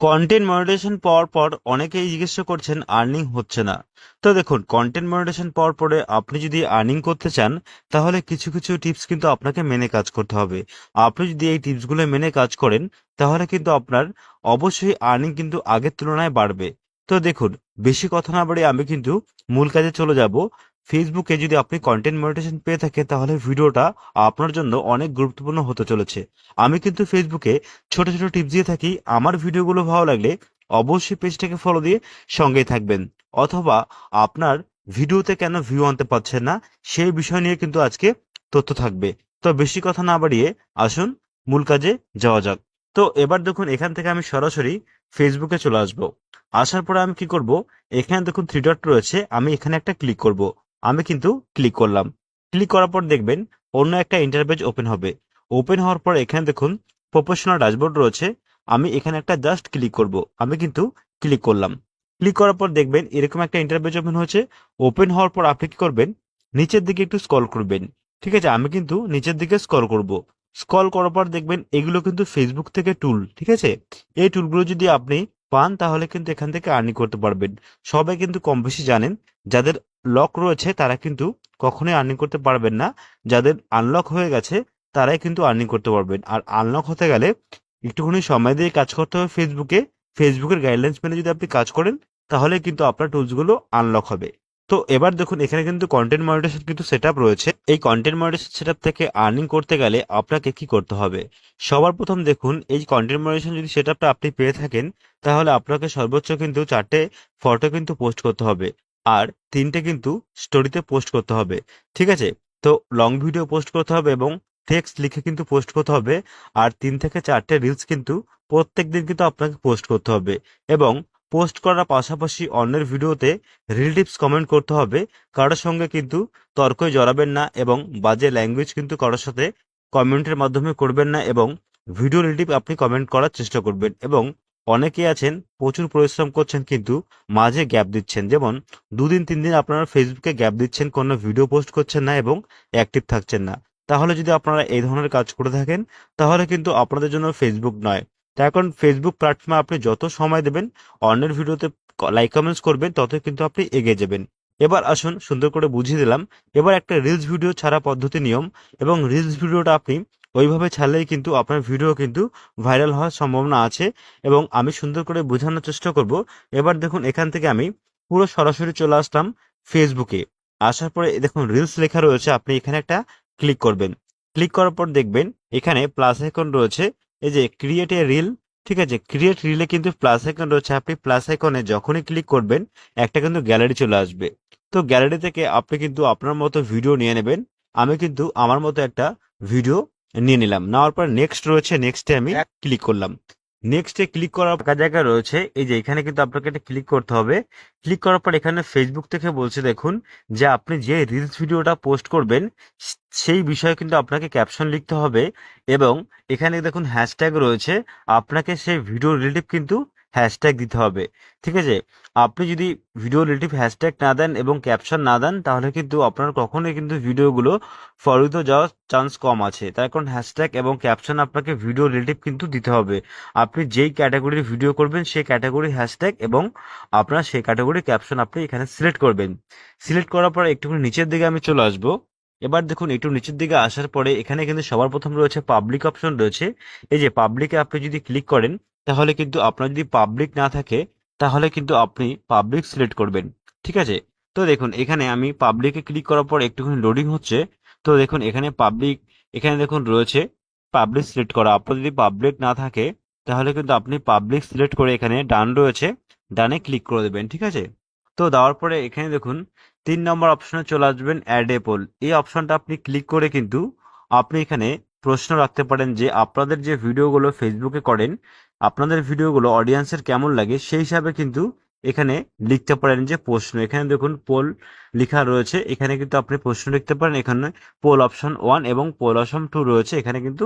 Content monetization পাওয়ার পর অনেকেই জিজ্ঞাসা করছেন আর্নিং হচ্ছে না। তো দেখুন কন্টেন্ট মনিটাইজেশন পাওয়ার পরে আপনি যদি আর্নিং করতে চান, তাহলে কিছু কিছু টিপস কিন্তু আপনাকে মেনে কাজ করতে হবে। আপনি যদি এই টিপসগুলো মেনে কাজ করেন, তাহলে কিন্তু আপনার অবশ্যই আর্নিং কিন্তু আগের তুলনায় বাড়বে। তো দেখুন, বেশি কথা না বাড়িয়ে আমি কিন্তু মূল কাজে চলে যাব। ফেসবুকে যদি আপনি কন্টেন্ট মনিটাইজেশন পেয়ে থাকেন, তাহলে ভিডিওটা আপনার জন্য অনেক গুরুত্বপূর্ণ হতে চলেছে। আমি কিন্তু ফেসবুকে ছোট ছোট টিপস দিয়ে থাকি। আমার ভিডিওগুলো ভালো লাগলে অবশ্যই পেজটাকে ফলো দিয়ে সঙ্গেই থাকবেন। অথবা আপনার ভিডিওতে কেন ভিউ আনতে পারছেন না, সেই বিষয় নিয়ে কিন্তু আজকে তথ্য থাকবে। তো বেশি কথা না বাড়িয়ে আসুন, মূল কাজে যাওয়া যাক। তো এবার দেখুন, এখান থেকে আমি সরাসরি ফেসবুকে চলে আসব। আসার পরে আমি কি করব? এখানে দেখুন থ্রি ডট রয়েছে। আমি এখানে একটা ক্লিক করব। আমি কিন্তু ক্লিক করলাম। ক্লিক করার পর দেখবেন অন্য একটা ইন্টারপেজ ওপেন হবে। ওপেন হওয়ার পর এখানে দেখুন প্রফেশনাল ড্যাশবোর্ড রয়েছে। আমি এখানে একটা জাস্ট ক্লিক করব। আমি কিন্তু ক্লিক করলাম। ক্লিক করার পর দেখবেন এরকম একটা ইন্টারপেজ ওপেন হয়েছে। ওপেন হওয়ার পর আপনি কি করবেন? নিচের দিকে একটু স্কল করবেন। ঠিক আছে? আমি কিন্তু নিচের দিকে স্কল করব। স্ক্রল করার পর দেখবেন এগুলো কিন্তু ফেসবুক থেকে টুল ঠিক আছে? এই টুলগুলো যদি আপনি পান তাহলে কিন্তু এখান থেকে আর্নিং করতে পারবেন। সবাই কিন্তু কম বেশি জানেন। যাদের লক রয়েছে, তারা কিন্তু কখনোই আর্নিং করতে পারবেন না। যাদের আনলক হয়ে গেছে, তারাই কিন্তু আর্নিং করতে পারবেন। আর আনলক হতে গেলে একটুখানি সময় দিয়ে কাজ করতে হবে ফেসবুকে ফেসবুকের গাইডলাইন্স মেনে যদি আপনি কাজ করেন, তাহলে কিন্তু আপনার টুলসগুলো আনলক হবে। তো এবার দেখুন, এখানে কিন্তু কন্টেন্ট মনিটেশন কিন্তু সেট রয়েছে। এই কন্টেন্ট মনিটেশন সেট থেকে আর্নিং করতে গেলে আপনাকে কি করতে হবে? সবার প্রথম দেখুন, এই কন্টেন্ট মনিটেশন যদি সেট আপনি পেয়ে থাকেন, তাহলে আপনাকে সর্বোচ্চ কিন্তু চারটে ফটো কিন্তু পোস্ট করতে হবে। আর তিনটে কিন্তু স্টোরিতে পোস্ট করতে হবে, ঠিক আছে? তো লং ভিডিও পোস্ট করতে হবে এবং টেক্সট লিখে কিন্তু পোস্ট করতে হবে আর তিন থেকে চারটে রিলস কিন্তু প্রত্যেক দিন কিন্তু আপনাকে পোস্ট করতে হবে এবং পোস্ট করার পাশাপাশি অন্যের ভিডিওতে রিলেটিভস কমেন্ট করতে হবে, কারোর সঙ্গে কিন্তু তর্কই জড়াবেন না এবং বাজে ল্যাঙ্গুয়েজ কিন্তু কারোর সাথে কমেন্টের মাধ্যমে করবেন না এবং ভিডিও রিলেটিভ আপনি কমেন্ট করার চেষ্টা করবেন এবং অনেকেই আছেন, প্রচুর পরিশ্রম করছেন কিন্তু মাঝে গ্যাপ দিচ্ছেন। যেমন দুদিন তিন দিন আপনারা ফেসবুকে গ্যাপ দিচ্ছেন, কোনো ভিডিও পোস্ট করছেন না এবং অ্যাক্টিভ থাকছেন না। তাহলে যদি আপনারা এই ধরনের কাজ করে থাকেন, তাহলে কিন্তু আপনাদের জন্য ফেসবুক নয়। তো এখন ফেসবুক প্ল্যাটফর্মে আপনি যত সময় দেবেন, অন্যের ভিডিওতে লাইক কমেন্টস করবেন তত কিন্তু আপনি এগিয়ে যাবেন। এবার আসুন, সুন্দর করে বুঝিয়ে দিলাম। এবার একটা রিলস ভিডিও ছাড়া পদ্ধতি নিয়ম এবং রিলস ভিডিওটা আপনি ওইভাবে ছাড়লেই কিন্তু আপনার ভিডিও কিন্তু ভাইরাল হওয়ার সম্ভাবনা আছে এবং আমি সুন্দর করে বোঝানোর চেষ্টা করব। এবার দেখুন, এখান থেকে আমি পুরো সরাসরি চলে আসলাম ফেসবুকে। আসার পরে দেখুন রিলস লেখা রয়েছে, আপনি এখানে একটা ক্লিক করবেন। ক্লিক করার পর দেখবেন, এখানে প্লাস আইকন রয়েছে। এই যে ক্রিয়েট এ রিল ঠিক আছে? ক্রিয়েট রিলে কিন্তু প্লাস আইকন রয়েছে। আপনি প্লাস আইকনে যখনই ক্লিক করবেন, একটা কিন্তু গ্যালারি চলে আসবে। তো গ্যালারি থেকে আপনি কিন্তু আপনার মতো ভিডিও নিয়ে নেবেন। আমি কিন্তু আমার মতো একটা ভিডিও নিয়ে নিলাম। নেওয়ার পর নেক্সট রয়েছে নেক্সটে আমি ক্লিক করলাম। নেক্সটে ক্লিক করার ফাঁকা জায়গা রয়েছে, এই যে এখানে কিন্তু আপনাকে এটা ক্লিক করতে হবে। ক্লিক করার পর এখানে ফেসবুক থেকে বলছে, দেখুন, যে আপনি যে রিলস ভিডিওটা পোস্ট করবেন, সেই বিষয়ে কিন্তু আপনাকে ক্যাপশন লিখতে হবে এবং এখানে দেখুন হ্যাশট্যাগ রয়েছে। আপনাকে সেই ভিডিও রিলেটিভ কিন্তু হ্যাশট্যাগ দিতে হবে। ঠিক আছে? আপনি যদি ভিডিও রিলেটিভ হ্যাশট্যাগ না দেন এবং ক্যাপশন না দেন, তাহলে কিন্তু আপনার কখনোই কিন্তু ভিডিওগুলো ফরিত যাওয়ার চান্স কম আছে। তার কারণ হ্যাশট্যাগ এবং ক্যাপশন আপনাকে ভিডিও রিলেটিভ কিন্তু দিতে হবে। আপনি যেই ক্যাটাগরির ভিডিও করবেন, সেই ক্যাটাগরি হ্যাশট্যাগ এবং আপনার সেই ক্যাটাগরি ক্যাপশন আপনি এখানে সিলেক্ট করবেন। সিলেক্ট করার পর একটুখানি নিচের দিকে আমি চলে আসব। এবার দেখুন, একটু নিচের দিকে আসার পরে এখানে কিন্তু সবার প্রথম রয়েছে পাবলিক অপশন রয়েছে। এই যে পাবলিকে আপনি যদি ক্লিক করেন তাহলে কিন্তু আপনার যদি পাবলিক না থাকে, তাহলে কিন্তু আপনি পাবলিক সিলেক্ট করবেন। ঠিক আছে? তো দেখুন, এখানে আমি পাবলিকে ক্লিক করার পর একটুখানি লোডিং হচ্ছে। তো দেখুন, এখানে পাবলিক এখানে দেখুন রয়েছে পাবলিক সিলেক্ট করা। আপনার যদি পাবলিক না থাকে, তাহলে কিন্তু আপনি পাবলিক সিলেক্ট করে এখানে ডান রয়েছে। ডানে ক্লিক করে দেবেন, ঠিক আছে? তো দেওয়ার পরে এখানে দেখুন, তিন নম্বর অপশনে চলে আসবেন অ্যাড এ পোল এই অপশনটা আপনি ক্লিক করে কিন্তু আপনি এখানে প্রশ্ন রাখতে পারেন যে আপনাদের যে ভিডিওগুলো ফেসবুকে করেন, আপনাদের ভিডিওগুলো অডিয়েন্সের কেমন লাগে সেই হিসাবে কিন্তু এখানে লিখতে পারেন যে প্রশ্ন। এখানে দেখুন পোল লেখা রয়েছে, এখানে কিন্তু আপনি প্রশ্ন লিখতে পারেন। এখানে পোল অপশন ওয়ান এবং পোল অপশন টু রয়েছে, এখানে কিন্তু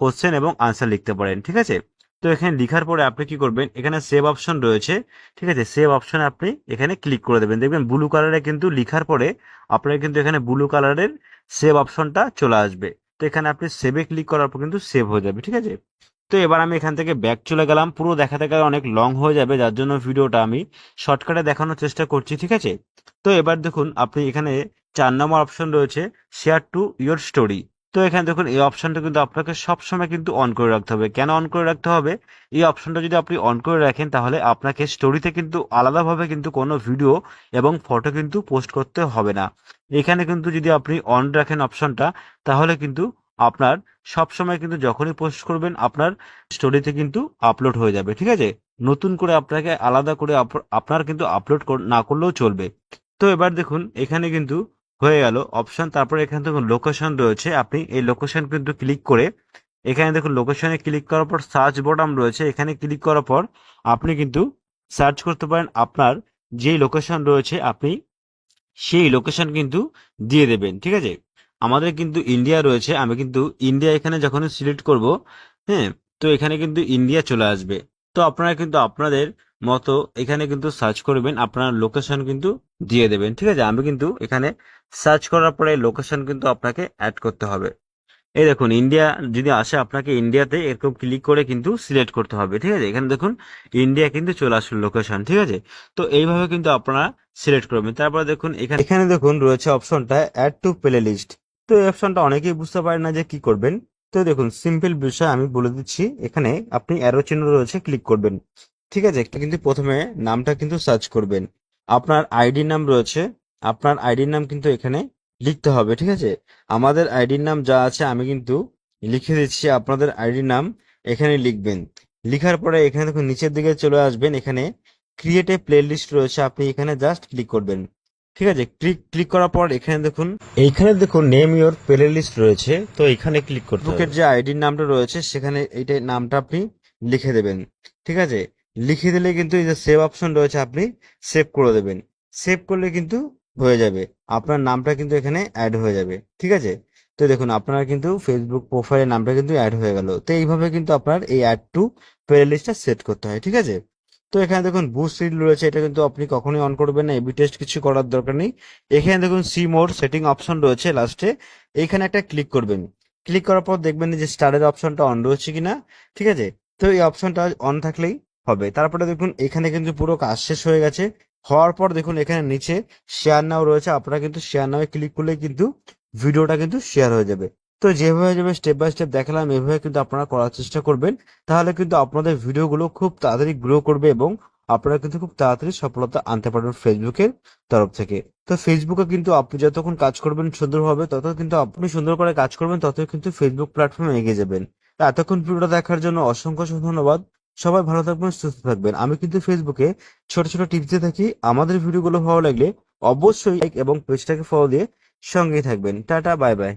কোশ্চেন এবং আনসার লিখতে পারেন, ঠিক আছে? তো এখানে লিখার পরে আপনি কি করবেন? এখানে সেভ অপশন রয়েছে, ঠিক আছে? সেভ অপশনে আপনি এখানে ক্লিক করে দেবেন। দেখবেন ব্লু কালারে কিন্তু লিখার পরে আপনার কিন্তু এখানে ব্লু কালারের সেভ অপশনটা চলে আসবে। তো এখানে আপনি সেভে ক্লিক করার পর কিন্তু সেভ হয়ে যাবে, ঠিক আছে? তো এবার আমি এখান থেকে ব্যাক চলে গেলাম, পুরো দেখাতে গেলে অনেক লং হয়ে যাবে, যার জন্য ভিডিওটা আমি শর্টকাটে দেখানোর চেষ্টা করছি, ঠিক আছে? তো এবার দেখুন, আপনি এখানে চার নম্বর অপশন রয়েছে শেয়ার টু ইয়োর স্টোরি তো এখানে দেখুন, এই অপশনটা কিন্তু আপনাকে সবসময় কিন্তু অন করে রাখতে হবে। কেন অন করে রাখতে হবে? এই অপশনটা যদি আপনি অন করে রাখেন, তাহলে আপনাকে স্টোরিতে কিন্তু আলাদাভাবে কিন্তু কোনো ভিডিও এবং ফটো কিন্তু পোস্ট করতে হবে না। এখানে কিন্তু যদি আপনি অন রাখেন অপশনটা তাহলে কিন্তু আপনার সবসময় কিন্তু যখনই পোস্ট করবেন, আপনার স্টোরিতে কিন্তু আপলোড হয়ে যাবে, ঠিক আছে? নতুন করে আপনাকে আলাদা করে আপ- আপনার কিন্তু আপলোড না করলেও চলবে। তো এবার দেখুন, এখানে কিন্তু হয়ে গেল। অপশন তারপরে এখানে দেখুন লোকেশন রয়েছে। আপনি এই লোকেশন কিন্তু ক্লিক করে এখানে দেখুন লোকেশনে ক্লিক করার পর সার্চ বটন রয়েছে। এখানে ক্লিক করার পর আপনি কিন্তু সার্চ করতে পারেন আপনার যেই লোকেশন রয়েছে আপনি সেই লোকেশন কিন্তু দিয়ে দেবেন। ঠিক আছে? আমাদের কিন্তু ইন্ডিয়া রয়েছে। আমি কিন্তু ইন্ডিয়া এখানে যখন সিলেক্ট করব হ্যাঁ তো এখানে কিন্তু ইন্ডিয়া চলে আসবে। তো আপনারা কিন্তু আপনাদের মতো এখানে কিন্তু সার্চ করবেন, আপনার লোকেশন কিন্তু দিয়ে দেবেন, ঠিক আছে? আমি কিন্তু এখানে সার্চ করার পরে লোকেশন কিন্তু আপনাকে অ্যাড করতে হবে। এই দেখুন ইন্ডিয়া যদি আসে, আপনাকে ইন্ডিয়াতে এরকম ক্লিক করে কিন্তু সিলেক্ট করতে হবে, ঠিক আছে? এখানে দেখুন ইন্ডিয়া কিন্তু চলে আসলো লোকেশন ঠিক আছে? তো এইভাবে কিন্তু আপনারা সিলেক্ট করবেন। তারপরে দেখুন, এখানে এখানে দেখুন, রয়েছে অপশনটা অ্যাড টু প্লে লিস্ট তো এই অপশনটা অনেকেই বুঝতে পারেন না যে কি করবেন। তো দেখুন সিম্পল বিষয় আমি বলে দিচ্ছি। এখানে আপনি অ্যারো চিহ্ন রয়েছে ক্লিক করবেন। ঠিক আছে একটা কিন্তু প্রথমে নামটা কিন্তু সার্চ করবেন। আপনার আইডি নাম রয়েছে আপনার আইডির নাম কিন্তু এখানে লিখতে হবে ঠিক আছে? আমাদের আইডির নাম যা আছে আমি কিন্তু লিখে দিচ্ছি আপনাদের আইডির নাম এখানে লিখবেন। লিখার পরে এখানে দেখুন নিচের দিকে চলে আসবেন এখানে ক্রিয়েট এ প্লে লিস্ট রয়েছে আপনি এখানে জাস্ট ক্লিক করবেন। ঠিক আছে ক্লিক ক্লিক করার পর এখানে দেখুন এইখানে দেখুন নেম ইওর প্লে লিস্ট রয়েছে তো এখানে ক্লিক করতে বুকের যে আইডির নামটা রয়েছে সেখানে এইটা নামটা আপনি লিখে দেবেন। ঠিক আছে লিখে দিলে কিন্তু এই যে সেভ অপশন রয়েছে আপনি সেভ করে দেবেন। সেভ করলে কিন্তু হয়ে যাবে। আপনার নামটা কিন্তু এখানে অ্যাড হয়ে যাবে, ঠিক আছে? তো দেখুন, আপনার কিন্তু ফেসবুক প্রোফাইলের নামটা কিন্তু অ্যাড হয়ে গেল। তো এইভাবে কিন্তু আপনার এই অ্যাড টু প্লে লিস্টটা সেট করতে হয়, ঠিক আছে? তো এখানে দেখুন বুস্ট রিল রয়েছে, এটা কিন্তু আপনি কখনোই অন করবেন না, এবি টেস্ট কিছু করার দরকার নেই। এখানে দেখুন সি মোর সেটিং অপশন রয়েছে লাস্টে এইখানে একটা ক্লিক করবেন। ক্লিক করার পর দেখবেন যে স্টারের অপশনটা অন রয়েছে কিনা, ঠিক আছে? তো এই অপশনটা অন থাকলেই হবে। তারপরে দেখুন, এখানে কিন্তু পুরো কাজ শেষ হয়ে গেছে। হওয়ার পর দেখুন, এখানে নিচে শেয়ার নাও রয়েছে। আপনারা কিন্তু শেয়ার নাও ক্লিক করলে কিন্তু ভিডিওটা কিন্তু শেয়ার হয়ে যাবে। তো যেভাবে যেভাবে স্টেপ বাই স্টেপ দেখালাম, এভাবে কিন্তু আপনারা করার চেষ্টা করবেন। তাহলে কিন্তু আপনাদের ভিডিওগুলো খুব তাড়াতাড়ি গ্রো করবে এবং আপনারা কিন্তু খুব তাড়াতাড়ি সফলতা আনতে পারবেন ফেসবুকের তরফ থেকে। তো ফেসবুকে কিন্তু আপনি যতক্ষণ কাজ করবেন সুন্দরভাবে তত কিন্তু আপনি সুন্দর করে কাজ করবেন ততই কিন্তু ফেসবুক প্ল্যাটফর্মে এগিয়ে যাবেন। এতক্ষণ ভিডিওটা দেখার জন্য অসংখ্য ধন্যবাদ। সবাই ভালো থাকবেন, সুস্থ থাকবেন। আমি কিন্তু ফেসবুকে ছোট ছোট টিপস দিয়ে থাকি। আমাদের ভিডিওগুলো ভালো লাগলে অবশ্যই লাইক এবং পেজটাকে ফলো দিয়ে সঙ্গেই থাকবেন। Tata bye bye